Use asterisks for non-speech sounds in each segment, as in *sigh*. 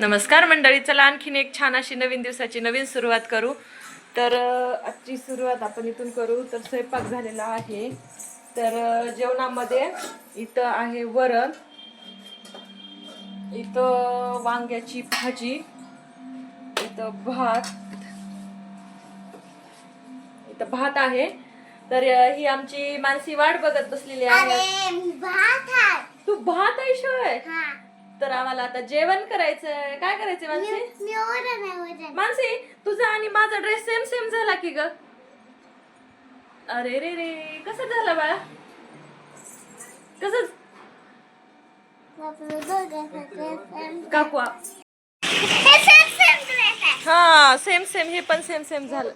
नमस्कार मंडळी चला आणखीन एक छान अशी नवीन दिवसाची नवीन सुरुवात करू. तर आजची सुरुवात आपण इथून करू. तर स्वयंपाक झालेला आहे. तर जेवणामध्ये इथं आहे वरण. इथं वांग्याची भाजी. इथं भात. इथं भात आहे. तर ही आमची मानसी वाट बघत बसलेली आहे. अरे भात आहे. तू भात आहे शिवाय हा. तर आम्हाला आता जेवण करायचंय. काय करायचंय मानसी? मी मी ओरड आहे ओरड मानसी तुझा आणि माझा ड्रेस सेम सेम झाला की ग? अरे रे रे कसं झालं बाळा? कसं? आपलं दोघांचं काकू आ- हे सेम सेम ड्रेस आहे. हा सेम सेम हे पण सेम सेम झालं.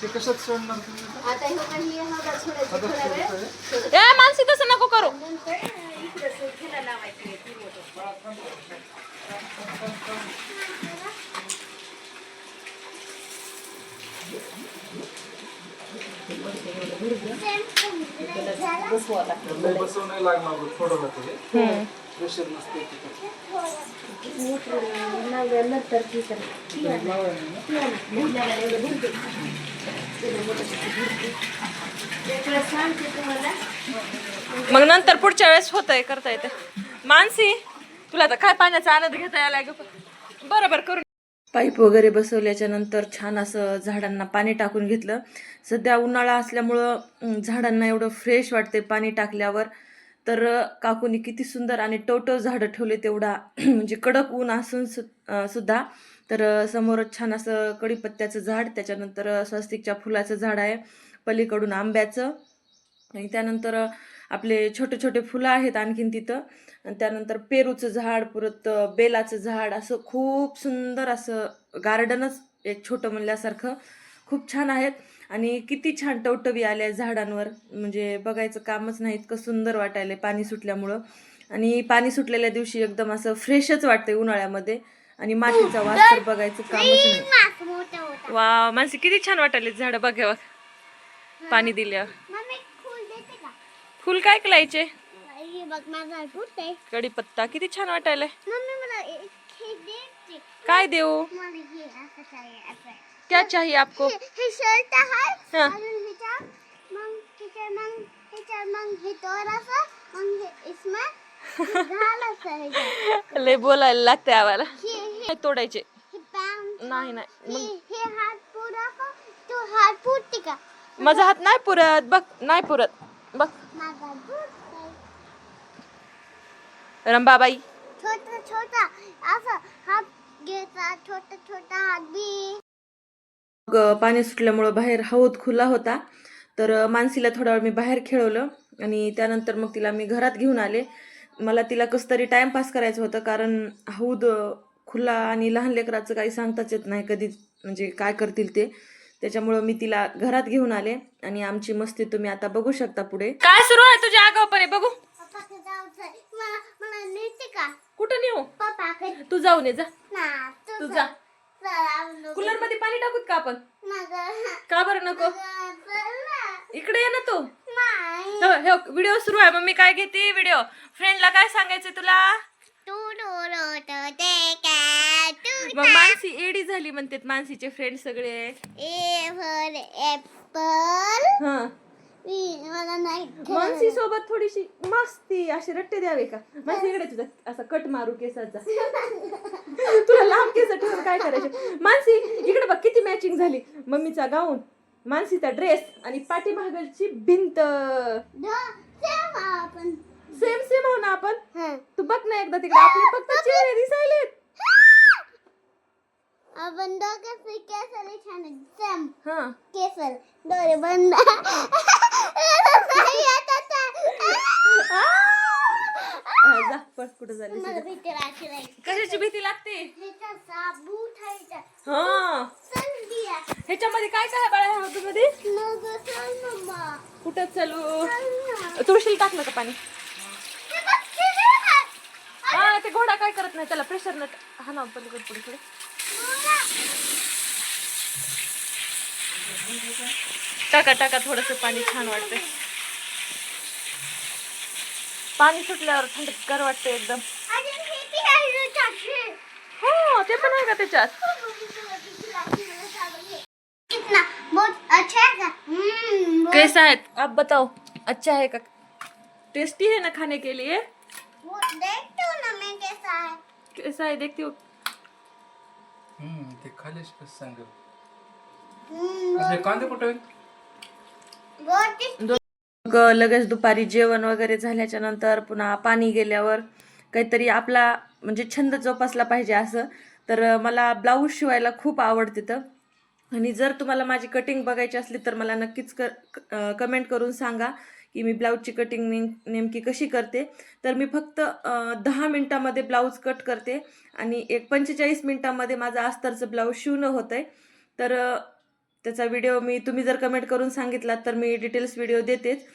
ते कशात सोडणार तुम्ही? ए मानसी तसं नको करू. लय बसवून नाही लागणार बघ, थोडं होतं हे प्रेशर नसते मग नंतर पुढच्या वेळेस होतंय करता येते मानसी तुला तर काय पाण्याचा आनंद घेता यायला बरोबर करून पाईप वगैरे बसवल्याच्या नंतर छान असं झाडांना पाणी टाकून घेतलं. सध्या उन्हाळा असल्यामुळं झाडांना एवढं फ्रेश वाटते पाणी टाकल्यावर. तर काकूनी किती सुंदर आणि टवटव झाडं ठेवले तेवढा *clears throat* म्हणजे कडक ऊन असून सु सुद्धा. तर समोरच छान असं कडीपत्त्याचं झाड त्याच्यानंतर स्वस्तिकच्या फुलाचं झाड आहे पलीकडून आंब्याचं. आणि त्यानंतर आपले छोटे छोटे फुलं आहेत आणखीन तिथं. आणि त्यानंतर पेरूचं झाड परत बेलाचं झाड असं खूप सुंदर असं गार्डनच एक छोटं म्हणल्यासारखं खूप छान आहेत. आणि किती छान टवटवी आल्या झाडांवर. म्हणजे बघायचं कामच नाही इतकं सुंदर वाटायला पाणी सुटल्यामुळं. आणि पाणी सुटलेल्या दिवशी एकदम असं फ्रेशच वाटतंय उन्हाळ्यामध्ये. आणि मातीचा वास तर बघायचं कामच नाही. वा माणसे किती छान वाटायले झाडं बघावं पाणी दिल्यावर. फुल काय कलायचे बघ कढीपत्ता किती छान वाटायलाय. काय देऊ? क्या चाहिए आपको? हे. लय बोलायला लागतंय आम्हाला. हे हे. तोडायचे. नाही नाही. मग हे हात पुरा का तू हात पुरते का? माझा हात नाही पुरत. बघ नाही पुरत. बघ. रंबाबाई. छोटा छोटा. असं हात छोटा छोटा मग पाणी सुटल्यामुळं बाहेर हौद खुला होता. तर मानसीला थोडा वेळ मी बाहेर खेळवलं आणि त्यानंतर मग तिला मी घरात घेऊन आले. मला तिला कसं तरी टाईमपास करायचं होतं कारण हौद खुला आणि लहान लेकराचं काही सांगताच येत नाही कधी म्हणजे काय करतील ते. त्याच्यामुळं मी तिला घरात घेऊन आले आणि आमची मस्ती तुम्ही आता बघू शकता पुढे. काय सुरू आहे तुझ्या आगावपणे बघू. पप्पा जाऊचं मला मला नेते का? कुठं नेऊ? तू जाऊन ये जा. ना तू जा. कूलरमध्ये पाणी टाकूत का आपण? का बरं नको? इकडे ये ना तू. नाही. व्हिडिओ सुरू आहे. मग मी काय घेते व्हिडिओ? फ्रेंडला काय सांगायचं तुला? मग मानसी एडी झाली म्हणतात मानसीचे फ्रेंड सगळे. ए फॉर ऍपल हा. मी मला नाही मानसी सोबत थोडीशी मस्ती असे रट्टे द्यावे का? मानसी इकडे तुझा असा कट मारू केसाचा. तुला लांब केस ठेवून काय करायचे? मानसी इकडे बघ किती मॅचिंग झाली. मम्मीचा गाऊन मानसीचा ड्रेस आणि पाठीमागलची भिंत. सेम सेम हो ना आपण. तू बघ ना एकदा तिकडे. आपले फक्त *laughs* चेहरे दिसायलेत. आपण दोघं केसर छान सेम हा. केसर. डोळे बंद. जा पळ कुठं झाली मला भीती. कशाची भीती लागते? साबू खायचा हा. ह्याच्यामध्ये काय काय बाळा ह्या मध्ये मग चल मम्मा कुठं चालू. तुळशीला टाकलं का पाणी? हे ते घोडा काय करत नाही. त्याला प्रेशर न हा ना पलीकडे पुढे पुढे टाका टाका थोडस पाणी छान वाटतंय. पाणी सुटल्यावर थंडगार वाटते एकदम? हो ते पण आहे का त्याच्यात? कितना बहुत अच्छा है हम्म कैसा है? आप बताओ अच्छा है का? टेस्टी है ना खाने के लिए? वो देखते हो ना मैं कैसा है। कैसा है? देखती हो। हम्म, ते खालीच कसं सांगेल असे कांदे कुठे आहेत? बहुत ही- मग लगेच दुपारी जेवण वगैरे झाल्याच्यानंतर पुन्हा पाणी गेल्यावर काहीतरी आपला म्हणजे छंद जोपासला पाहिजे असं. तर मला ब्लाऊज शिवायला खूप आवडते तर आणि जर तुम्हाला माझी कटिंग बघायची असली तर मला नक्कीच क कमेंट करून सांगा. की मी ब्लाऊजची कटिंग नेम नेमकी कशी करते. तर मी फक्त दहा मिनटामध्ये ब्लाऊज कट करते आणि एक पंचेचाळीस मिनटामध्ये माझं अस्तरचं ब्लाऊज शिवणं होतं आहे तर त्याचा व्हिडिओ मी तुम्ही जर कमेंट करून सांगितलात तर मी डिटेल्स व्हिडिओ देतेच.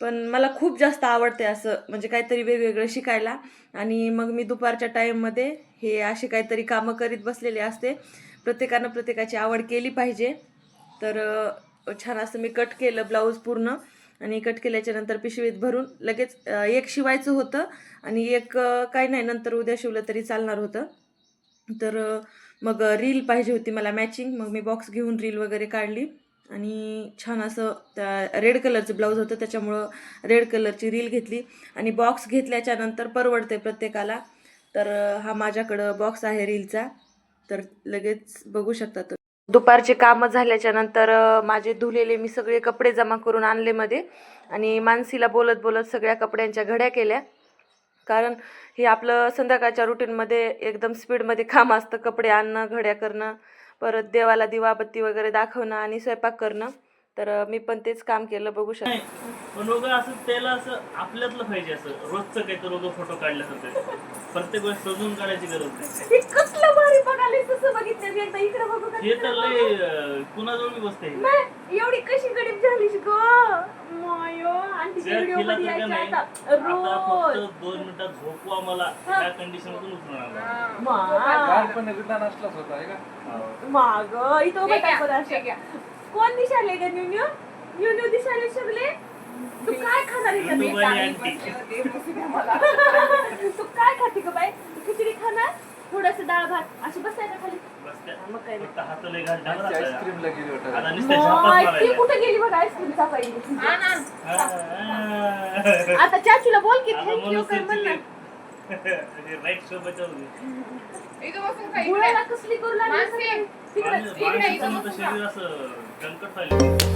पण मला खूप जास्त आवडते असं म्हणजे काहीतरी वेगवेगळं शिकायला. आणि मग मी दुपारच्या टाईममध्ये हे असे काहीतरी कामं करीत बसलेले असते. प्रत्येकानं प्रत्येकाची आवड केली पाहिजे. तर छान असं मी कट केलं ब्लाऊज पूर्ण. आणि कट केल्याच्यानंतर पिशवीत भरून लगेच एक शिवायचं होतं आणि एक काही नाही नंतर उद्या शिवलं तरी चालणार होतं. तर मग रील पाहिजे होती मला मॅचिंग मग मी बॉक्स घेऊन रील वगैरे काढली आणि छान असं त्या रेड कलरचं ब्लाऊज होतं. त्याच्यामुळं रेड कलरची रील घेतली आणि बॉक्स घेतल्याच्या नंतर परवडते प्रत्येकाला. तर हा माझ्याकडं बॉक्स आहे रीलचा तर लगेच बघू शकता दुपारचे कामं झाल्याच्यानंतर माझे धुलेले मी सगळे कपडे जमा करून आणले मध्ये आणि मानसीला बोलत बोलत सगळ्या कपड्यांच्या घड्या केल्या. कारण हे आपलं संध्याकाळच्या रुटीनमध्ये एकदम स्पीडमध्ये काम असतं कपडे आणणं घड्या करणं परत देवाला दिवाबत्ती वगैरे दाखवणं आणि स्वयंपाक करणं. तर मी पण तेच काम केलं बघू शकतो. पण असं त्याला असं आपल्यातलं पाहिजे असं. रोजचं काहीतरी फोटो काढल्यासारखं. प्रत्येक वेळेस शोधून काढायची गरज नाही. हे कसलं भारी बघाले तसं बघितलं मी एकदा. इकडे बघू का हे तर लय अं, कुणाजवळ बी बसते नाही, एवढी कशी गरीब झालीस ग? मायो आंटीच्या त्या व्हिडिओ तिला मध्ये तर यायच्या नाही आता. आता रोज. फक्त दोन मिनिटात झोपवा मला. त्या कंडिशन मधून उचलून आणला मा. लहानपणी विज्ञान असलाच होता आहे का? माग इथं उभं असं. कोण दिसायले ग न्यून्यू न्यून्यू दिसायले सगळे? तू काय खाणार आहे तू काय खाते का बाई? तू खिचडी खाणार? थोडस डाळ भात? अशी बसायला खाली. मग काय नाही. आईस्क्रीमला गेली. कुठे गेली बघ आईस्क्रीमचा पाहिजे. आ, *laughs* आता चाचूला बोल की थँक्यू कर म्हण ना ते राईट सोबत कसली करू लागली? तिकडे. शरीर असं दणकट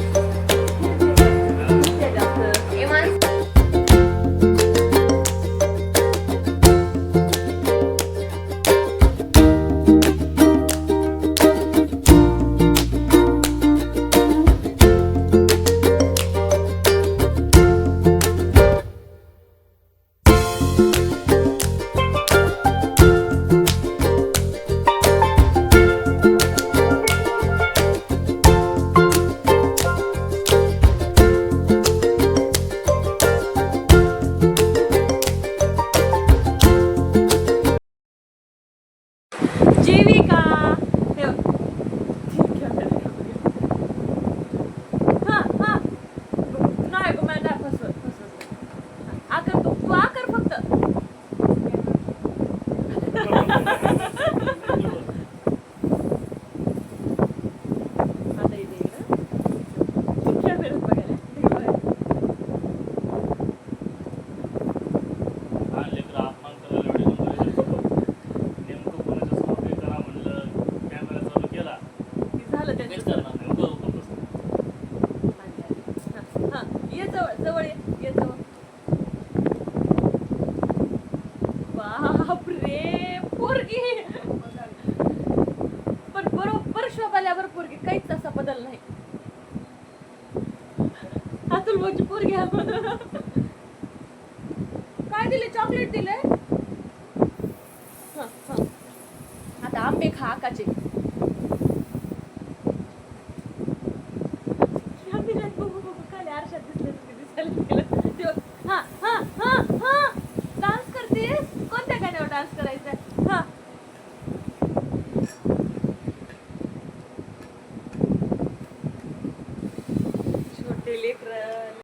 लेकर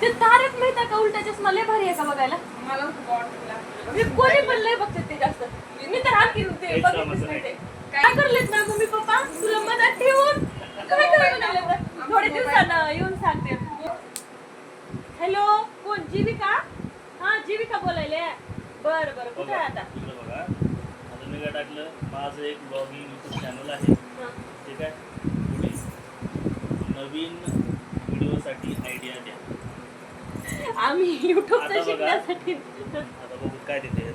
ते तारक मेहता का उलटा चष्मा लय भारी आहे का बघायला? मला मी कोणी पण लय बघते ते जास्त. मी तर आणखी ते कामाचं नाही ते. काय करलेत ना मम्मी पप्पा? तुला मनात ठेवून? काय करायला? थोड्या दिवसानं येऊन सांगते. हॅलो कोण? जीविका? हा जीविका बोलायले. बर बर. कुठे आहे आता? बघा आता मी काय टाकलं? माझं एक ब्लॉगिंग युट्यूब चॅनल आहे. हा. ठीक आहे? नवीन व्हिडिओसाठी आयडिया द्या आम्ही युट्यूबचं आता बघा. शिकण्यासाठी आता बघू काय देते